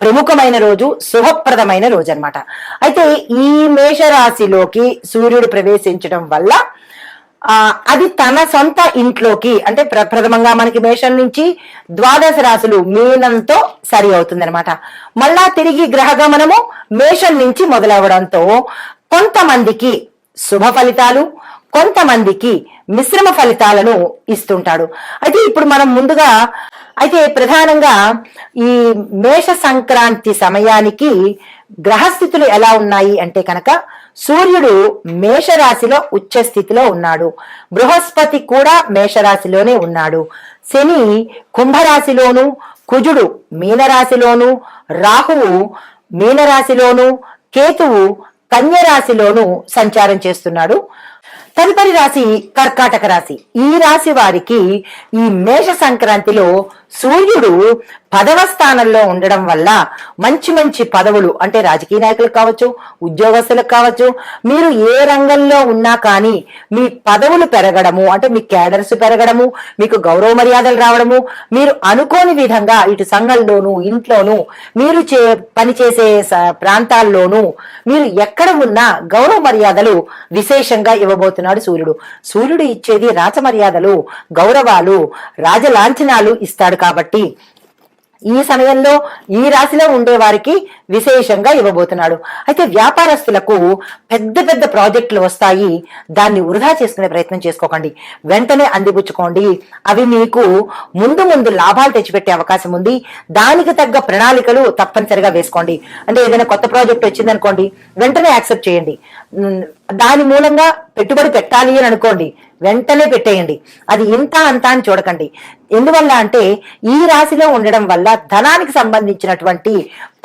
ప్రముఖమైన రోజు శుభప్రదమైన రోజు అనమాట అయితే ఈ మేషరాశిలోకి సూర్యుడు ప్రవేశించడం వల్ల అది తన సొంత ఇంట్లోకి అంటే ప్రప్రథమంగా మనకి మేషం నుంచి ద్వాదశ రాశులు మీనంతో సరి అవుతుంది అనమాట మళ్ళా తిరిగి గ్రహ గమనము మేషం నుంచి మొదలవడంతో కొంతమందికి శుభ ఫలితాలు కొంతమందికి మిశ్రమ ఫలితాలను ఇస్తుంటాడు. అయితే ఇప్పుడు మనం ముందుగా అయితే ప్రధానంగా ఈ మేష సంక్రాంతి సమయానికి గ్రహస్థితులు ఎలా ఉన్నాయి అంటే కనుక సూర్యుడు మేషరాశిలో ఉచ్చ స్థితిలో ఉన్నాడు. బృహస్పతి కూడా మేషరాశిలోనే ఉన్నాడు. శని కుంభరాశిలోను కుజుడు మీనరాశిలోను రాహువు మీనరాశిలోను కేతువు కన్యరాశిలోను సంచారం చేస్తున్నాడు. తదుపరి రాశి కర్కాటక రాశి. ఈ రాశి వారికి ఈ మేష సంక్రాంతిలో సూర్యుడు పదవ స్థానంలో ఉండడం వల్ల మంచి మంచి పదవులు అంటే రాజకీయ నాయకులకు కావచ్చు ఉద్యోగస్తులకు కావచ్చు మీరు ఏ రంగంలో ఉన్నా కానీ మీ పదవులు పెరగడము అంటే మీ క్యాడర్స్ పెరగడము మీకు గౌరవ మర్యాదలు రావడము మీరు అనుకోని విధంగా ఇటు సంఘంలోను ఇంట్లోనూ మీరు చే పనిచేసే ప్రాంతాల్లోనూ మీరు ఎక్కడ ఉన్నా గౌరవ మర్యాదలు విశేషంగా ఇవ్వబోతున్నాడు సూర్యుడు. సూర్యుడు ఇచ్చేది రాజ మర్యాదలు గౌరవాలు రాజలాంఛనాలు ఇస్తాడు కాబట్టి ఈ సమయంలో ఈ రాశిలో ఉండే వారికి విశేషంగా ఇవ్వబోతున్నాడు. అయితే వ్యాపారస్తులకు పెద్ద పెద్ద ప్రాజెక్టులు వస్తాయి. దాన్ని వృధా చేసుకునే ప్రయత్నం చేసుకోకండి. వెంటనే అందిపుచ్చుకోండి. అవి మీకు ముందు ముందు లాభాలు తెచ్చిపెట్టే అవకాశం ఉంది. దానికి తగ్గ ప్రణాళికలు తప్పనిసరిగా వేసుకోండి. అంటే ఏదైనా కొత్త ప్రాజెక్ట్ వచ్చిందనుకోండి వెంటనే యాక్సెప్ట్ చేయండి. దాని మూలంగా పెట్టుబడి పెట్టాలి అని అనుకోండి వెంటనే పెట్టేయండి. అది ఇంత అంత అని చూడకండి. ఎందువల్ల అంటే ఈ రాశిలో ఉండడం వల్ల ధనానికి సంబంధించినటువంటి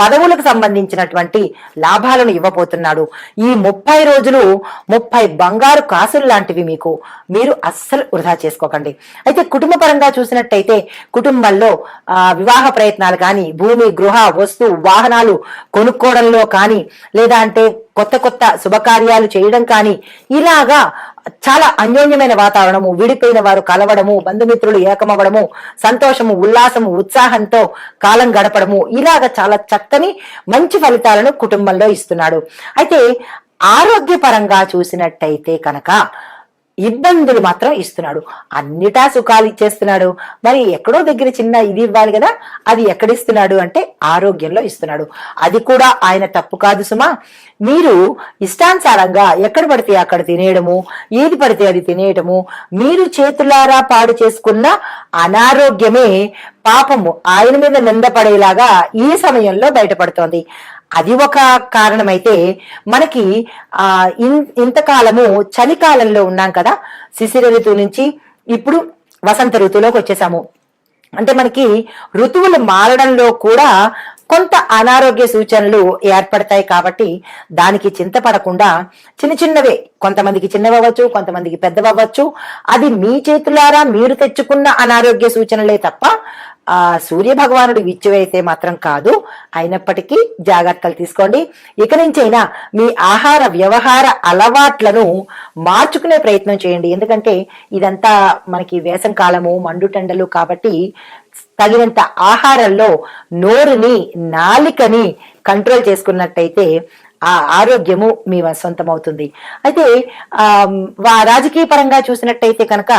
పదవులకు సంబంధించినటువంటి లాభాలను ఇవ్వబోతున్నాడు. ఈ ముప్పై రోజులు ముప్పై బంగారు కాసులు లాంటివి మీకు మీరు అస్సలు వృధా చేసుకోకండి. అయితే కుటుంబ పరంగా చూసినట్టయితే కుటుంబంలో ఆ, వివాహ ప్రయత్నాలు కానీ భూమి గృహ వస్తు వాహనాలు కొనుక్కోవడంలో కానీ లేదా అంటే కొత్త కొత్త శుభకార్యాలు చేయడం కానీ ఇలాగా చాలా అన్యోన్యమైన వాతావరణము విడిపోయిన వారు కలవడము బంధుమిత్రులు ఏకమవ్వడము సంతోషము ఉల్లాసము ఉత్సాహంతో కాలం గడపడము ఇలాగ చాలా చక్కని మంచి ఫలితాలను కుటుంబంలో ఇస్తున్నాడు. అయితే ఆరోగ్యపరంగా చూసినట్టయితే కనుక ఇబ్బందులు మాత్రం ఇస్తున్నాడు. అన్నిటా సుఖాలు ఇచ్చేస్తున్నాడు. మరి ఎక్కడో దగ్గర చిన్న ఇది ఇవ్వాలి కదా అది ఎక్కడిస్తున్నాడు అంటే ఆరోగ్యంలో ఇస్తున్నాడు. అది కూడా ఆయన తప్పు కాదు సుమా. మీరు ఇష్టానుసారంగా ఎక్కడ పడితే అక్కడ తినేయడము ఏది పడితే అది తినేయడము మీరు చేతులారా పాడు చేసుకున్న అనారోగ్యమే పాపము ఆయన మీద నిందపడేలాగా ఈ సమయంలో బయటపడుతోంది. అది ఒక కారణమైతే మనకి ఆ ఇన్- ఇంతకాలము చలికాలంలో ఉన్నాం కదా శిశిర ఋతువు నుంచి ఇప్పుడు వసంత ఋతువులోకి వచ్చేసాము. అంటే మనకి ఋతువులు మారడంలో కూడా కొంత అనారోగ్య సూచనలు ఏర్పడతాయి కాబట్టి దానికి చింతపడకుండా చిన్న చిన్నవే. కొంతమందికి చిన్నవవచ్చు కొంతమందికి పెద్దవవచ్చు అది మీ చేతులారా మీరు తెచ్చుకున్న అనారోగ్య సూచనలే తప్ప ఆ సూర్య భగవానుడు విచ్చివైతే మాత్రం కాదు. అయినప్పటికీ జాగ్రత్తలు తీసుకోండి. ఇక నుంచైనా మీ ఆహార వ్యవహార అలవాట్లను మార్చుకునే ప్రయత్నం చేయండి. ఎందుకంటే ఇదంతా మనకి వేసం కాలము మండుటెండలు కాబట్టి తగినంత ఆహారంలో నోరుని నాలికని కంట్రోల్ చేసుకున్నట్టయితే ఆ ఆరోగ్యము మీ సొంతం అవుతుంది అయితే ఆ రాజకీయ పరంగా చూసినట్టయితే కనుక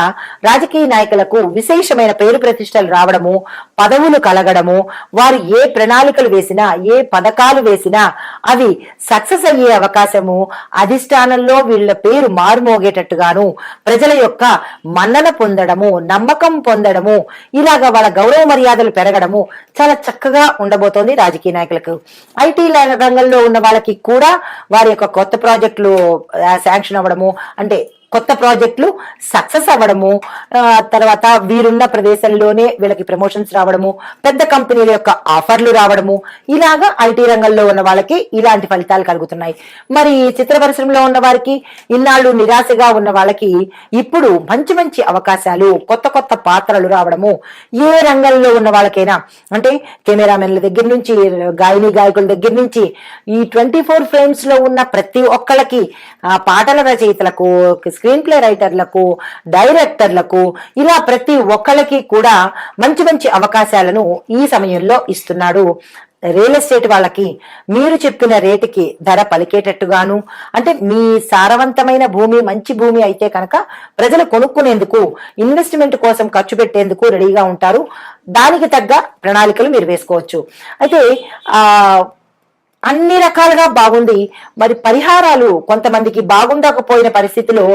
రాజకీయ నాయకులకు విశేషమైన పేరు ప్రతిష్టలు రావడము పదవులు కలగడము వారు ఏ ప్రణాళికలు వేసినా ఏ పథకాలు వేసినా అవి సక్సెస్ అయ్యే అవకాశము అధిష్టానంలో వీళ్ళ పేరు మారుమోగేటట్టుగాను ప్రజల యొక్క మన్నన పొందడము నమ్మకం పొందడము ఇలాగ వాళ్ళ గౌరవ మర్యాదలు పెరగడము చాలా చక్కగా ఉండబోతోంది రాజకీయ నాయకులకు. ఐటీ రంగంలో ఉన్న వాళ్ళకి కూడా వారి యొక్క కొత్త ప్రాజెక్టులు శాంక్షన్ అవ్వడము అంటే కొత్త ప్రాజెక్టులు సక్సెస్ అవ్వడము తర్వాత వీరున్న ప్రదేశంలోనే వీళ్ళకి ప్రమోషన్స్ రావడము పెద్ద కంపెనీల యొక్క ఆఫర్లు రావడము ఇలాగా ఐటీ రంగంలో ఉన్న వాళ్ళకి ఇలాంటి ఫలితాలు కలుగుతున్నాయి. మరి చిత్ర పరిశ్రమలో ఉన్న వారికి ఇన్నాళ్ళు నిరాశగా ఉన్న వాళ్ళకి ఇప్పుడు మంచి మంచి అవకాశాలు కొత్త కొత్త పాత్రలు రావడము ఏ రంగంలో ఉన్న వాళ్ళకైనా అంటే కెమెరామెన్ల దగ్గర నుంచి గాయని గాయకుల దగ్గర నుంచి ఈ ట్వంటీ ఫోర్ ఫ్రేమ్స్లో ఉన్న ప్రతి ఒక్కళ్ళకి పాటల రచయితలకు స్క్రీన్ ప్లే రైటర్లకు డైరెక్టర్లకు ఇలా ప్రతి ఒక్కళ్ళకి కూడా మంచి మంచి అవకాశాలను ఈ సమయంలో ఇస్తున్నాడు. రియల్ ఎస్టేట్ వాళ్ళకి మీరు చెప్పిన రేటుకి ధర పలికేటట్టుగాను అంటే మీ సారవంతమైన భూమి మంచి భూమి అయితే కనుక ప్రజలు కొనుక్కునేందుకు ఇన్వెస్ట్మెంట్ కోసం ఖర్చు పెట్టేందుకు రెడీగా ఉంటారు. దానికి తగ్గ ప్రణాళికలు మీరు వేసుకోవచ్చు. అయితే ఆ అన్ని రకాలుగా బాగుంది. మరి పరిహారాలు కొంతమందికి బాగుండకపోయిన పరిస్థితిలో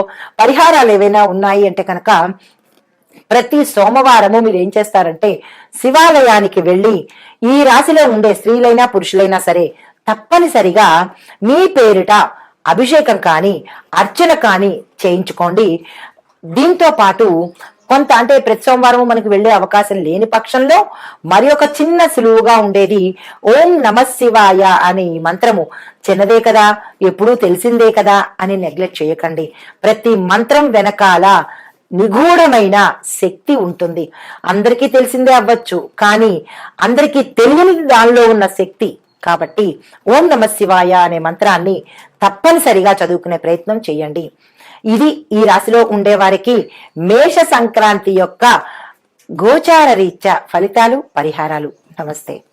పరిహారాలు ఏవైనా ఉన్నాయి అంటే కనుక ప్రతి సోమవారము మీరు ఏం చేస్తారంటే శివాలయానికి వెళ్ళి ఈ రాశిలో ఉండే స్త్రీలైనా పురుషులైనా సరే తప్పనిసరిగా మీ పేరిట అభిషేకం కానీ అర్చన కానీ చేయించుకోండి. దీంతో పాటు కొంత అంటే ప్రతి సోమవారం మనకి వెళ్ళే అవకాశం లేని పక్షంలో మరి ఒక చిన్న సులువుగా ఉండేది ఓం నమ శివాయ అనే ఈ మంత్రము. చిన్నదే కదా ఎప్పుడూ తెలిసిందే కదా అని నెగ్లెక్ట్ చేయకండి. ప్రతి మంత్రం వెనకాల నిగూఢమైన శక్తి ఉంటుంది. అందరికీ తెలిసిందే అవ్వచ్చు కానీ అందరికీ తెలియని దానిలో ఉన్న శక్తి. కాబట్టి ఓం నమ శివాయ అనే మంత్రాన్ని తప్పనిసరిగా చదువుకునే ప్రయత్నం చేయండి. ఇది ఈ రాశిలో ఉండే వారికి మేష సంక్రాంతి యొక్క గోచార రీత్యా ఫలితాలు పరిహారాలు. నమస్తే.